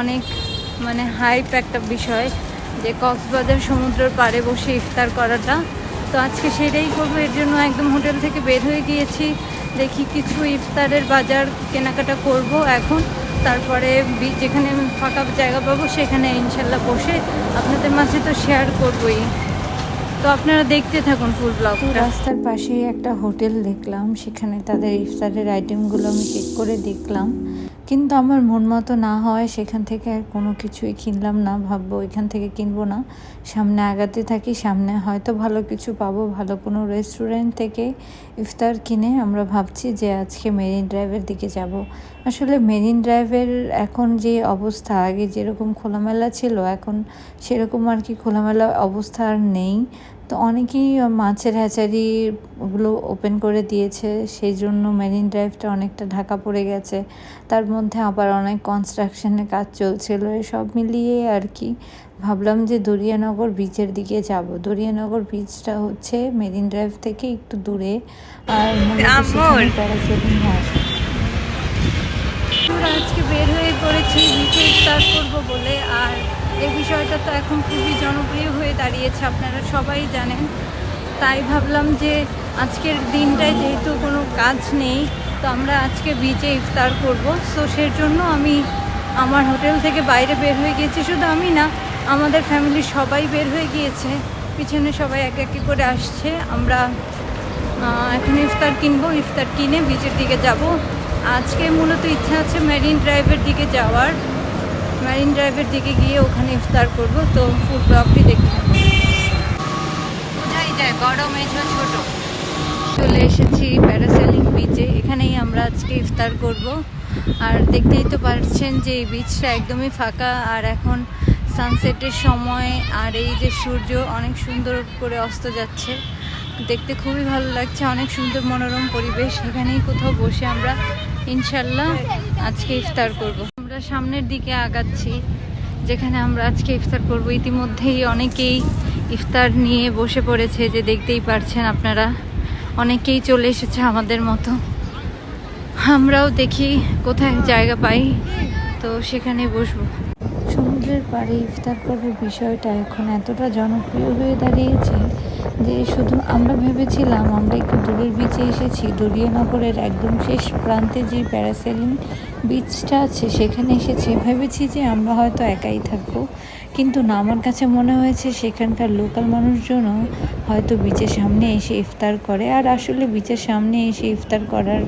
অনেক মানে হাইপ একটা বিষয় যে কক্সবাজার সমুদ্রের পাড়ে বসে ইফতার করাটা। তো আজকে সেটাই করব এর জন্য একদম হোটেল থেকে বের হয়ে গিয়েছি। দেখি কিছু ইফতারের বাজার কেনাকাটা করব এখন। তারপরে যেখানে আমি ফাঁকা জায়গা পাবো সেখানে ইনশাল্লাহ বসে আপনাদের মাঝে তো শেয়ার করবোই। তো আপনারা দেখতে থাকুন ফুল ব্লগ রাস্তার পাশেই একটা হোটেল দেখলাম সেখানে তাদের ইফতারের আইটেমগুলো আমি চেক করে দেখলাম। কিন্তু আমার মন মতো না হয় সেখান থেকে আর কোনো কিছুই কিনলাম না, ভাববো এখান থেকে কিনবো না। সামনে আগাতে থাকি, সামনে হয়তো ভালো কিছু পাবো, ভালো কোনো রেস্টুরেন্ট থেকে ইফতার কিনে আমরা ভাবছি যে আজকে মেরিন ড্রাইভের দিকে যাব। আসলে মেরিন ড্রাইভের এখন যে অবস্থা আগে যেরকম খোলামেলা ছিল এখন সেরকম আর কি খোলামেলা অবস্থা আর নেই। তো অনেকেই মাছের হ্যাচারি ওগুলো ওপেন করে দিয়েছে সেই জন্য মেরিন ড্রাইভটা অনেকটা ঢাকা পড়ে গেছে। তার মধ্যে আবার অনেক কনস্ট্রাকশনের কাজ চলছিল সব মিলিয়ে আর কি। ভাবলাম যে দরিয়ানগর বিচের দিকে যাব। দরিয়ানগর বিচটা হচ্ছে মেরিন ড্রাইভ থেকে একটু দূরে। আর। প্যারাসেলিং হয়। বের হয়ে পড়েছি বিচে ইফতার করব বলে। আর এই বিষয়টা তো এখন খুবই জনপ্রিয় হয়ে দাঁড়িয়েছে, আপনারা সবাই জানেন। তাই ভাবলাম যে আজকের দিনটায় যেহেতু কোনো কাজ নেই, তো আমরা আজকে বিচে ইফতার করব। সো সের জন্য আমি আমার হোটেল থেকে বাইরে বের হয়ে গিয়েছি। শুধু আমি না, আমাদের ফ্যামিলি সবাই বের হয়ে গিয়েছে। পিছনে সবাই এক এক করে আসছে। আমরা এখন ইফতার কিনবো, ইফতার কিনে বিচের দিকে যাব। আজকে মূলত ইচ্ছা আছে মেরিন ড্রাইভের দিকে যাওয়ার। মেরিন ড্রাইভের দিকে গিয়ে ওখানে ইফতার করব। তো ফুড ব্লগটি দেখতে থাকব। বোঝাই যায় মেঝো ছোট। চলে এসেছি প্যারাসেলিং বিচে এখানেই আমরা আজকে ইফতার করব। আর দেখতেই তো পারছেন যে এই বিচটা একদমই ফাঁকা। আর এখন সানসেটের সময়, আর এই যে সূর্য অনেক সুন্দর করে অস্ত যাচ্ছে। দেখতে খুবই ভালো লাগছে। অনেক সুন্দর মনোরম পরিবেশ। এখানেই কোথাও বসে আমরা ইনশাল্লাহ আজকে ইফতার করব। আমরা সামনের দিকে আগাচ্ছি, যেখানে আমরা আজকে ইফতার করব। ইতিমধ্যেই অনেকেই ইফতার নিয়ে বসে পড়েছে, যে দেখতেই পারছেন আপনারা। অনেকেই চলে এসেছে আমাদের মতো। আমরাও দেখি কোথায় জায়গা পাই, তো সেখানে বসবো। সমুদ্রের পাড়ে ইফতার করার বিষয়টা এখন এতটা জনপ্রিয় হয়ে দাঁড়িয়েছে যে শুধু আমরা ভেবেছিলাম, আমরা একটু দূরের বিচে এসেছি। দরিয়ানগরের একদম শেষ প্রান্তে যে প্যারাসেলিং বিচটা আছে, সেখানে এসেছি। ভেবেছি যে আমরা হয়তো একাই থাকব। কিন্তু না, আমার কাছে মনে হয়েছে সেখানকার লোকাল মানুষজনও হয়তো বিচের সামনে এসে ইফতার করে। আর আসলে বিচের সামনে এসে ইফতার করার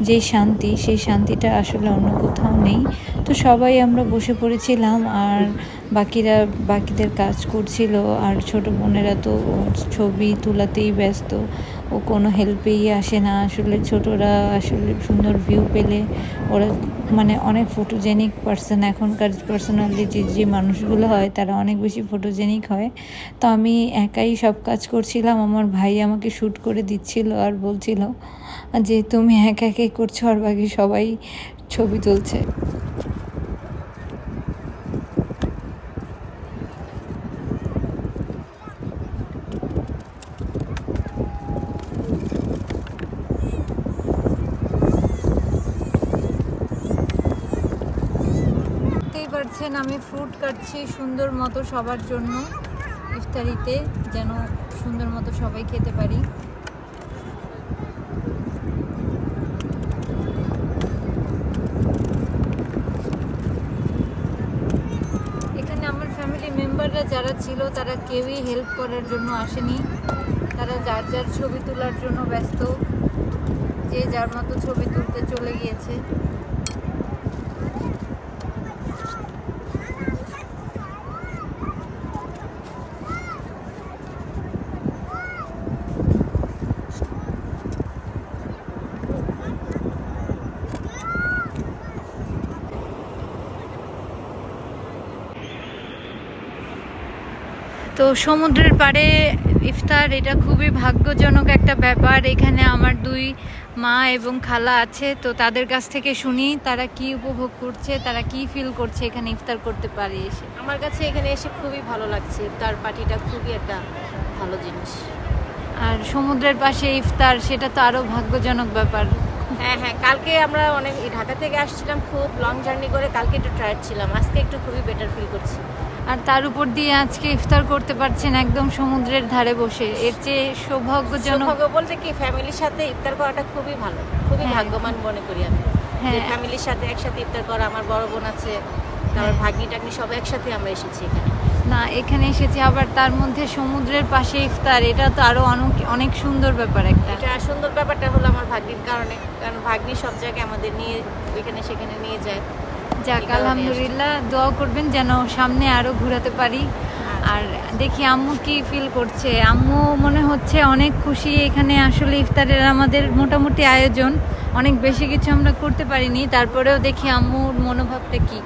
যে শান্তি, সেই শান্তিটা আসলে অন্য কোথাও নেই। তো সবাই আমরা বসে পড়েছিলাম আর বাকিরা, বাকিদের কাজ করছিল আর ছোট বোনেরা তো ছবি তোলাতেই ব্যস্ত। ও কোনো হেল্পেই আসে না। আসলে ছোটরা আসলে সুন্দর ভিউ পেলে ওরা মানে অনেক ফটোজেনিক পার্সন এখনকার পার্সোনালিটি যে মানুষগুলো হয়, তারা অনেক বেশি ফটোজেনিক হয়। তো আমি একাই সব কাজ করছিলাম। আমার ভাই আমাকে শ্যুট করে দিচ্ছিল আর বলছিল যে, তুমি একা একাই করছ? আর বাকি সবাই ছবি তুলছে। দেখতেই পারছেন আমি ফ্রুট কাটছি সুন্দর মতো সবার জন্য। ইফতারিতে যেন সুন্দর মতো সবাই খেতে পারি। এখানে আমার ফ্যামিলি মেম্বাররা যারা ছিল, তারা কেউই হেল্প করার জন্য আসেনি। তারা যার যার ছবি তোলার জন্য ব্যস্ত। যে যার মতো ছবি তুলতে চলে গিয়েছে। তো সমুদ্রের পাড়ে ইফতার এটা খুবই ভাগ্যজনক একটা ব্যাপার। এখানে আমার দুই মা এবং খালা আছে তো তাদের কাছ থেকে শুনি তারা কি উপভোগ করছে তারা কি ফিল করছে এখানে ইফতার করতে পারে এসে। আমার কাছে এখানে এসে খুবই ভালো লাগছে ইফতার পার্টিটা খুবই একটা ভালো জিনিস। আর সমুদ্রের পাশে ইফতার সেটা তো আরও ভাগ্যজনক ব্যাপার। হ্যাঁ হ্যাঁ কালকে আমরা অনেক ঢাকা থেকে আসছিলাম খুব লং জার্নি করে কালকে একটু টায়ার্ড ছিলাম আজকে একটু খুবই বেটার ফিল করছি। আর তার উপর দিয়ে আজকে ইফতার করতে পারছেন একদম সমুদ্রের ধারে বসে। এর চেয়ে সৌভাগ্যজনক সৌভাগ্য বলতে কি ফ্যামিলির সাথে ইফতার করাটা খুবই ভালো। খুবই হ্যাঁ। ভাগ্যবান মনে করি আমি। হ্যাঁ। ফ্যামিলির সাথে একসাথে ইফতার করা আমার বড় বোন আছে তারপর হ্যাঁ। ভাগ্নি টাগ্নি সব একসাথে আমরা এসেছি এখানে। না এখানে এসেছি আবার তার মধ্যে সমুদ্রের পাশে ইফতার এটা তো আরও অনেক অনেক সুন্দর ব্যাপার একটা। এটা সুন্দর ব্যাপারটা হলো আমার ভাগ্নির কারণে। কারণ ভাগ্নি সব জায়গায় আমাদের নিয়ে এখানে সেখানে নিয়ে যায়। যাক আলহামদুলিল্লাহ দোয়া করবেন যেন সামনে আরও ঘুরাতে পারি। আর দেখি আম্মু কি ফিল করছে। আম্মু মনে হচ্ছে অনেক খুশি। এখানে আসলে ইফতারের আমাদের মোটামুটি আয়োজন। অনেক বেশি কিছু আমরা করতে পারিনি। তারপরেও দেখি আম্মুর মনোভাবটা কি।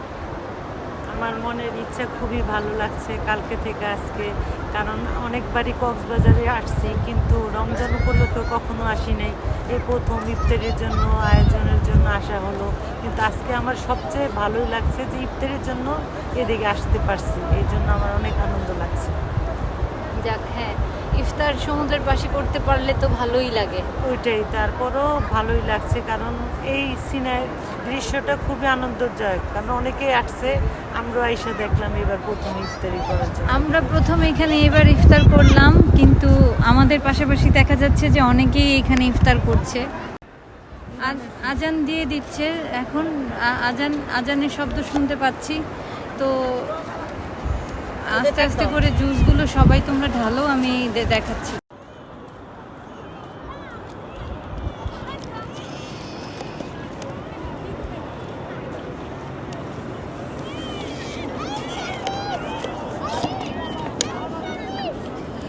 আমার মনের ইচ্ছা খুবই ভালো লাগছে কালকে থেকে আজকে। কারণ অনেকবারই কক্সবাজারে আসছি কিন্তু রমজান উপলক্ষে কখনো আসি নাই। এই প্রথম ইফতারের জন্য আয়োজনের জন্য আসা হলো। কিন্তু আজকে আমার সবচেয়ে ভালোই লাগছে যে ইফতারের জন্য এদিকে আসতে পারছি। এই জন্য আমার অনেক আনন্দ লাগছে। যাক হ্যাঁ ইফতার সমুদ্রের পাশে করতে পারলে তো ভালোই লাগে। ওইটাই তারপরও ভালোই লাগছে। কারণ এই সিনের দৃশ্যটা খুবই আনন্দদায়ক, কারণ অনেকে আসছে আমরা এসে দেখলাম এবার প্রথম ইফতারি করার জন্য। আমরা প্রথম এখানে এবার ইফতার করলাম, কিন্তু আমাদের পাশাপাশি দেখা যাচ্ছে যে অনেকেই এখানে ইফতার করছে। আজ- আজান দিয়ে দিচ্ছে, এখন আজান, আজানের শব্দ শুনতে পাচ্ছি। তো আস্তে আস্তে করে জুসগুলো সবাই তোমরা ঢালো, আমি দেখাচ্ছি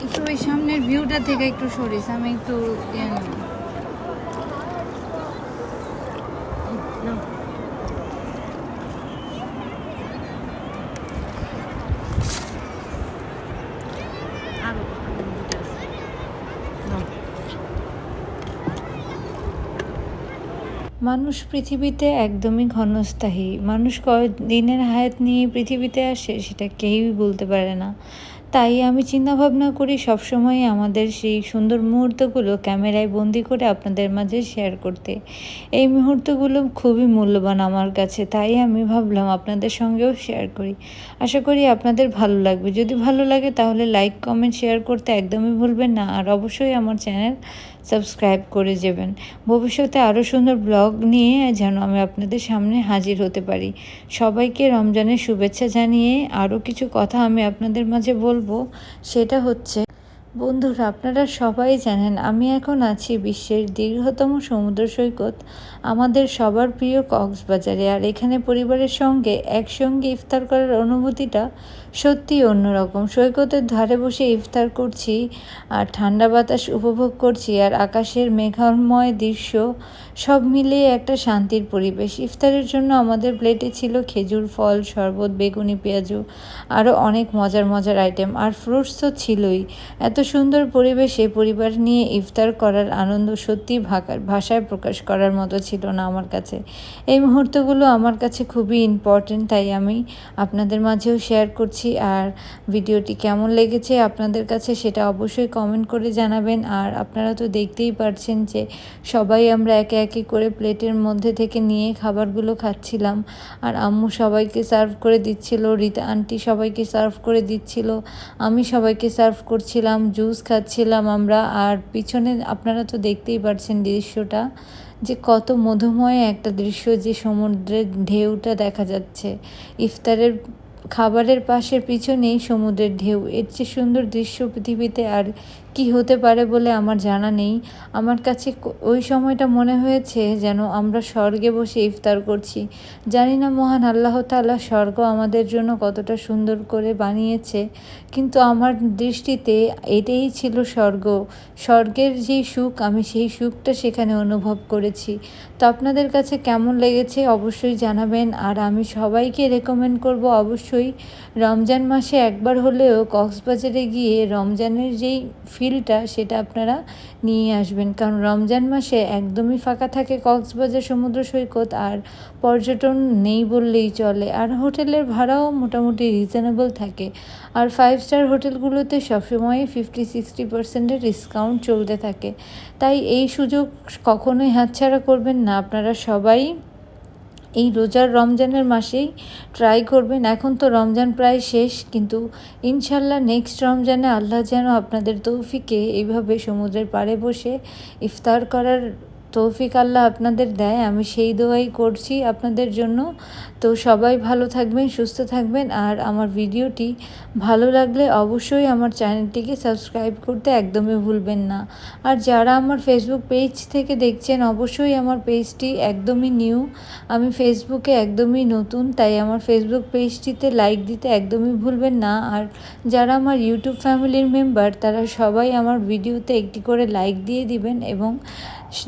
একটু ওই সামনের ভিউটা থেকে একটু সরিস, আমি একটু ইয়ে। মানুষ পৃথিবীতে একদমই ক্ষণস্থায়ী মানুষ কয় দিনের হায়াত নিয়ে পৃথিবীতে আসে, সেটা কেউই বলতে পারে না তাই আমি চিন্তা ভাবনা করি সবসময় আমাদের সেই সুন্দর মুহূর্তগুলো ক্যামেরায় বন্দি করে আপনাদের মাঝে শেয়ার করতে। এই মুহূর্তগুলো খুবই মূল্যবান আমার কাছে, তাই আমি ভাবলাম আপনাদের সঙ্গেও শেয়ার করি। আশা করি আপনাদের ভালো লাগবে। যদি ভালো লাগে তাহলে লাইক কমেন্ট শেয়ার করতে একদমই ভুলবেন না। আর অবশ্যই আমার চ্যানেল সাবস্ক্রাইব করে যাবেন। ভবিষ্যতে আরও সুন্দর ব্লগ নিয়ে যেন আমি আপনাদের সামনে হাজির হতে পারি। সবাইকে রমজানের শুভেচ্ছা জানিয়ে আরও কিছু কথা আমি আপনাদের মাঝে বলব। সেটা হচ্ছে, বন্ধুরা, আপনারা সবাই জানেন আমি এখন আছি বিশ্বের দীর্ঘতম সমুদ্র সৈকত, আমাদের সবার প্রিয় কক্সবাজারে। আর এখানে পরিবারের সঙ্গে একসঙ্গে ইফতার করার অনুভূতিটা সত্যি অন্যরকম। সৈকতের ধারে বসে ইফতার করছি আর ঠান্ডা বাতাস উপভোগ করছি আর আকাশের মেঘাময় দৃশ্য সব মিলিয়ে একটা শান্তির পরিবেশ। ইফতারের জন্য আমাদের প্লেটে ছিল খেজুর, ফল, শরবত, বেগুনি, পেঁয়াজু, আরও অনেক মজার মজার আইটেম আর ফ্রুটস তো ছিলই। এত সুন্দর পরিবেশে পরিবার নিয়ে ইফতার করার আনন্দ সত্যি ভাষায় প্রকাশ করার মতো ছিল না আমার কাছে। এই মুহূর্তগুলো আমার কাছে খুবই ইম্পর্টেন্ট তাই আমি আপনাদের মাঝেও শেয়ার করছি। আর ভিডিওটি কেমন লেগেছে আপনাদের কাছে সেটা অবশ্যই কমেন্ট করে জানাবেন। আর আপনারা তো দেখতেই পারছেন যে সবাই আমরা একে একে করে প্লেটের মধ্যে থেকে নিয়ে খাবারগুলো খাচ্ছিলাম। আর আম্মু সবাইকে সার্ভ করে দিচ্ছিল, রীতা আন্টি সবাইকে সার্ভ করে দিচ্ছিল, আমি সবাইকে সার্ভ করছিলাম জুস খাচ্ছিলাম আমরা। আর পিছনে আপনারা তো দেখতেই পারছেন দৃশ্যটা, যে কত মধুময় একটা দৃশ্য যে সমুদ্রের ঢেউটা দেখা যাচ্ছে। ইফতারের খাবারের পাশের পিছনেই সমুদ্রের ঢেউ। এর চেয়ে সুন্দর দৃশ্য পৃথিবীতে আর কি হতে পারে বলে আমার জানা নেই। আমার কাছে ওই সময়টা মনে হয়েছে যেন আমরা স্বর্গে বসে ইফতার করছি। জানি না মহান আল্লাহ তাআলা স্বর্গ আমাদের জন্য কতটা সুন্দর করে বানিয়েছে, কিন্তু আমার দৃষ্টিতে এটাই ছিল স্বর্গ। স্বর্গের যেই সুখ, আমি সেই সুখটা সেখানে অনুভব করেছি। তো আপনাদের কাছে কেমন লেগেছে অবশ্যই জানাবেন, আর আমি সবাইকে রেকমেন্ড করব অবশ্যই। রমজান মাসে একবার হলেও কক্সবাজারে গিয়ে রমজানের যেই ফিল ফিলটা সেটা আপনারা নিয়ে আসবেন। কারণ রমজান মাসে একদমই ফাঁকা থাকে কক্সবাজার সমুদ্র সৈকত আর পর্যটন নেই বললেই চলে। আর হোটেলের ভাড়াও মোটামুটি রিজনেবল থাকে। আর ফাইভ স্টার হোটেলগুলোতে সবসময় ফিফটি সিক্সটি পার্সেন্টের ডিসকাউন্ট চলতে থাকে। তাই এই সুযোগ কখনোই হাতছাড়া করবেন না। আপনারা সবাই এই রোজার রমজানের মাসেই ট্রাই করবেন। এখন তো রমজান প্রায় শেষ, কিন্তু ইনশাল্লাহ নেক্সট রমজানে আল্লাহ যেন আপনাদের তৌফিকে এইভাবে সমুদ্রের পাড়ে বসে ইফতার করার তৌফিক আল্লাহ আপনাদের দেয়, আমি সেই দোয়াই করছি আপনাদের জন্য। তো সবাই ভালো থাকবেন, সুস্থ থাকবেন, আর আমার ভিডিওটি ভালো লাগলে অবশ্যই আমার চ্যানেলটিকে সাবস্ক্রাইব করতে একদমই ভুলবেন না। আর যারা আমার ফেসবুক পেজ থেকে দেখছেন, অবশ্যই আমার পেজটি একদমই নিউ আমি ফেসবুকে একদমই নতুন, তাই আমার ফেসবুক পেজটিতে লাইক দিতে একদমই ভুলবেন না। আর যারা আমার ইউটিউব ফ্যামিলির মেম্বার তারা সবাই আমার ভিডিওতে একটি করে লাইক দিয়ে দিবেন এবং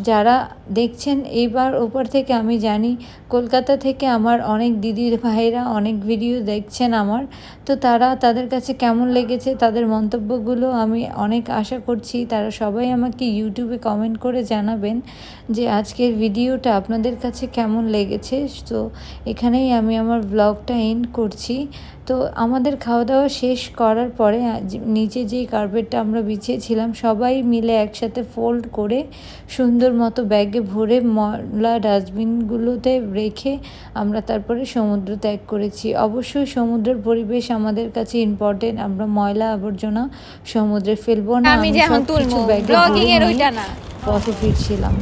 যারা দেখছেন এইবার ওপর থেকে আমি জানি, কলকাতা থেকে আমার অনেক দিদির ভাইরা অনেক ভিডিও দেখছেন আমার। তো তারা তাদের কাছে কেমন লেগেছে, তাদের মন্তব্যগুলো আমি অনেক আশা করছি। তারা সবাই আমাকে ইউটিউবে কমেন্ট করে জানাবেন যে আজকের ভিডিওটা আপনাদের কাছে কেমন লেগেছে। তো এখানেই আমি আমার ব্লগটা এন্ড করছি। তো আমাদের খাওয়া দাওয়া শেষ করার পরে নিচে যেই কার্পেটটা আমরা বিছিয়েছিলাম সবাই মিলে একসাথে ফোল্ড করে সুন্দর মতো ব্যাগে ভরে ময়লা ডাস্টবিনগুলোতে রেখে আমরা তারপরে সমুদ্র ত্যাগ করেছি। অবশ্যই সমুদ্রের পরিবেশ আমাদের কাছে ইম্পর্টেন্ট আমরা ময়লা আবর্জনা সমুদ্রে ফেলব না আমি যে এখন তুলবো ব্লগিং এর ওইটা না। পথে ফিরছিলাম।